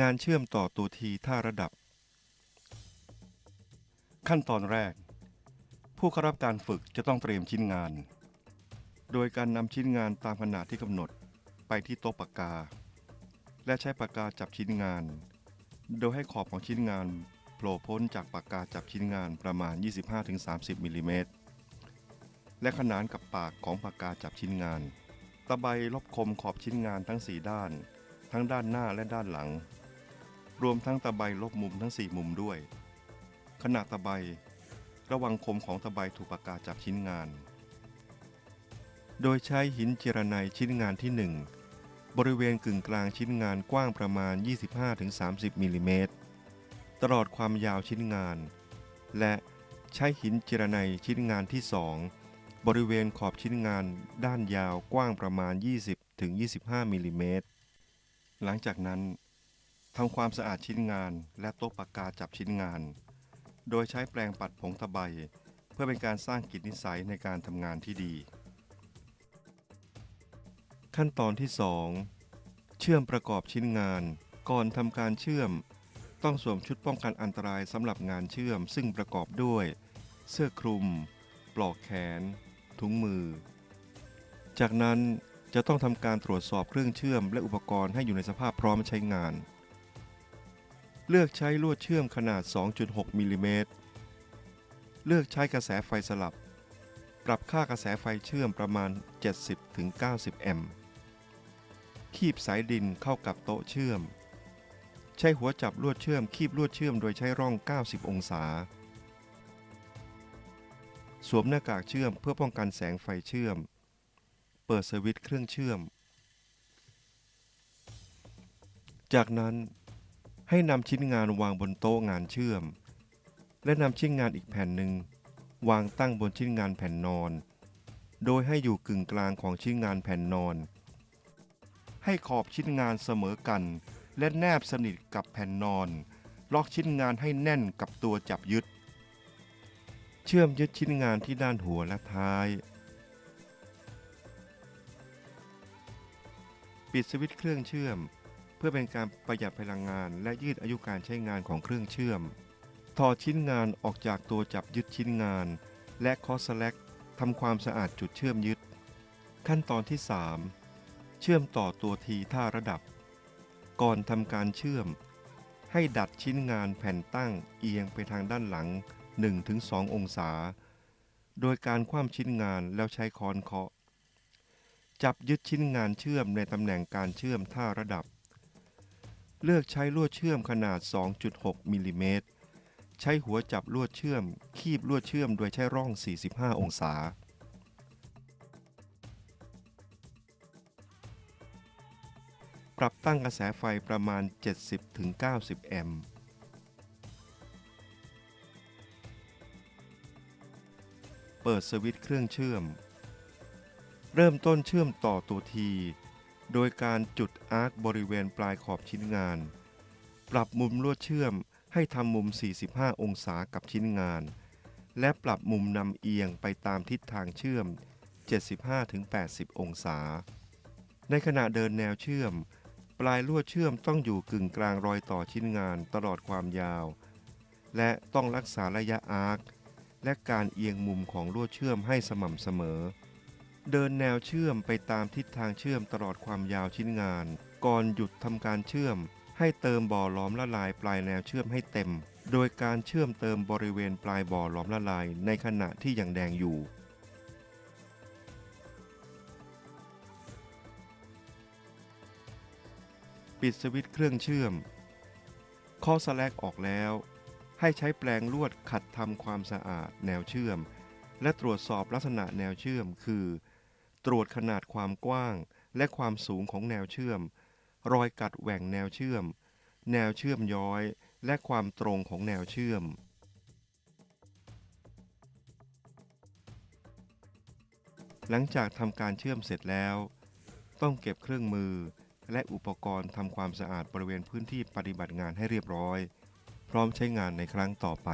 งานเชื่อมต่อตัวทีท่าระดับ ขั้นตอนแรก ผู้เข้ารับการฝึกจะต้องเตรียมชิ้นงาน โดยการนำชิ้นงานตามขนาดที่กำหนดไปที่โต๊ะปากกา และใช้ปากกาจับชิ้นงาน โดยให้ขอบของชิ้นงานโผล่พ้นจากปากกาจับชิ้นงานประมาณ 25-30มิลลิเมตรและขนานกับปากของปากกาจับชิ้นงาน ตะไบลบคมขอบชิ้นงานทั้ง 4 ด้าน ทั้งด้านหน้าและด้านหลัง รวมทั้งตะไบลบมุมทั้ง 4 มุมด้วย ขณะตะไบ ระวังคมของตะไบถูกปากกาจับชิ้นงาน โดยใช้หินเจรไนชิ้นงานที่ 1 บริเวณกึ่งกลางชิ้นงานกว้างประมาณ 25-30มิลลิเมตรตลอดความยาวชิ้นงาน และใช้หินเจรไนชิ้นงานที่ 2 บริเวณขอบชิ้นงานด้านยาวกว้างประมาณ 20-25มิลลิเมตรหลังจากนั้น ทำความสะอาดชิ้นงานและโต๊ะปากกาจับชิ้นงาน โดยใช้แปรงปัดผงตะไบเพื่อเป็นการสร้างกิจนิสัยในการทำงานที่ดี ขั้นตอนที่ 2 เชื่อมประกอบชิ้นงาน ก่อนทำการเชื่อม ต้องสวมชุดป้องกันอันตรายสำหรับงานเชื่อม ซึ่งประกอบด้วย เสื้อคลุม ปลอกแขน ถุงมือ จากนั้นจะต้องทำการตรวจสอบเครื่องเชื่อมและอุปกรณ์ให้อยู่ในสภาพพร้อมใช้งาน เลือกใช้ลวดเชื่อมขนาด 2.6 มิลลิเมตร เลือกใช้กระแสไฟสลับ ปรับค่ากระแสไฟเชื่อมประมาณ 70-90 แอมป์ คีบสายดินเข้ากับโต๊ะเชื่อม ใช้หัวจับลวดเชื่อมคีบลวดเชื่อมโดยใช้ร่อง 90 องศา สวมหน้ากากเชื่อมเพื่อป้องกันแสงไฟเชื่อม เปิดสวิตช์เครื่องเชื่อม จากนั้น ให้นำชิ้นงานวางบนโต๊ะงานเชื่อม และนำชิ้นงานอีกแผ่นหนึ่ง วางตั้งบนชิ้นงานแผ่นนอน โดยให้อยู่กึ่งกลางของชิ้นงานแผ่นนอน ให้ขอบชิ้นงานเสมอกัน และแนบสนิทกับแผ่นนอน ล็อกชิ้นงานให้แน่นกับตัวจับยึด เชื่อมยึดชิ้นงานที่ด้านหัวและท้าย ปิดสวิตช์เครื่องเชื่อม พื่อเป็นการประหยัดพลังงาน และยืดอายุการใช้งานของเครื่องเชื่อม ถอดชิ้นงานออกจากตัวจับยึดชิ้นงาน และคอสแลกทำความสะอาดจุดเชื่อมยึด ขั้นตอนที่ 3 เชื่อมต่อตัวทีท่าระดับ ก่อนทำการเชื่อม ให้ดัดชิ้นงานแผ่นตั้งเอียงไปทางด้านหลัง 1-2 องศา โดยการคว่ำชิ้นงานแล้วใช้ค้อนเคาะ จับยึดชิ้นงานเชื่อมในตำแหน่งการเชื่อมท่าระดับ เลือกใช้ลวดเชื่อมขนาด 2.6มิลลิเมตร ใช้หัวจับลวดเชื่อม คีบลวดเชื่อมโดยใช้ร่อง 45 องศา ปรับตั้งกระแสไฟประมาณ 70-90 แอมป์ เปิดสวิตช์เครื่องเชื่อม เริ่มต้นเชื่อมต่อตัวที โดยการจุดอาร์คบริเวณปลายขอบชิ้นงาน ปรับมุมลวดเชื่อมให้ทำมุม 45 องศากับชิ้นงาน และปรับมุมนำเอียงไปตามทิศทางเชื่อม 75-80 องศา ในขณะเดินแนวเชื่อม ปลายลวดเชื่อมต้องอยู่กึ่งกลางรอยต่อชิ้นงานตลอดความยาว และต้องรักษาระยะอาร์คและการเอียงมุมของลวดเชื่อมให้สม่ำเสมอ เดินแนวเชื่อมไปตามทิศทางเชื่อมตลอดความยาวชิ้นงาน ก่อนหยุดทำการเชื่อม ให้เติมบ่อหลอมละลายปลายแนวเชื่อมให้เต็ม โดยการเชื่อมเติมบริเวณปลายบ่อหลอมละลายในขณะที่ยังแดงอยู่ปิดสวิตช์เครื่องเชื่อม ข้อสแลกออกแล้ว ให้ใช้แปรงลวดขัดทำความสะอาดแนวเชื่อม และตรวจสอบลักษณะแนวเชื่อม คือ ตรวจขนาดความกว้างและความสูงของแนวเชื่อม รอยกัดแหว่งแนวเชื่อม แนวเชื่อมย้อย และความตรงของแนวเชื่อม หลังจากทำการเชื่อมเสร็จแล้ว ต้องเก็บเครื่องมือและอุปกรณ์ทำความสะอาดบริเวณพื้นที่ปฏิบัติงานให้เรียบร้อย พร้อมใช้งานในครั้งต่อไป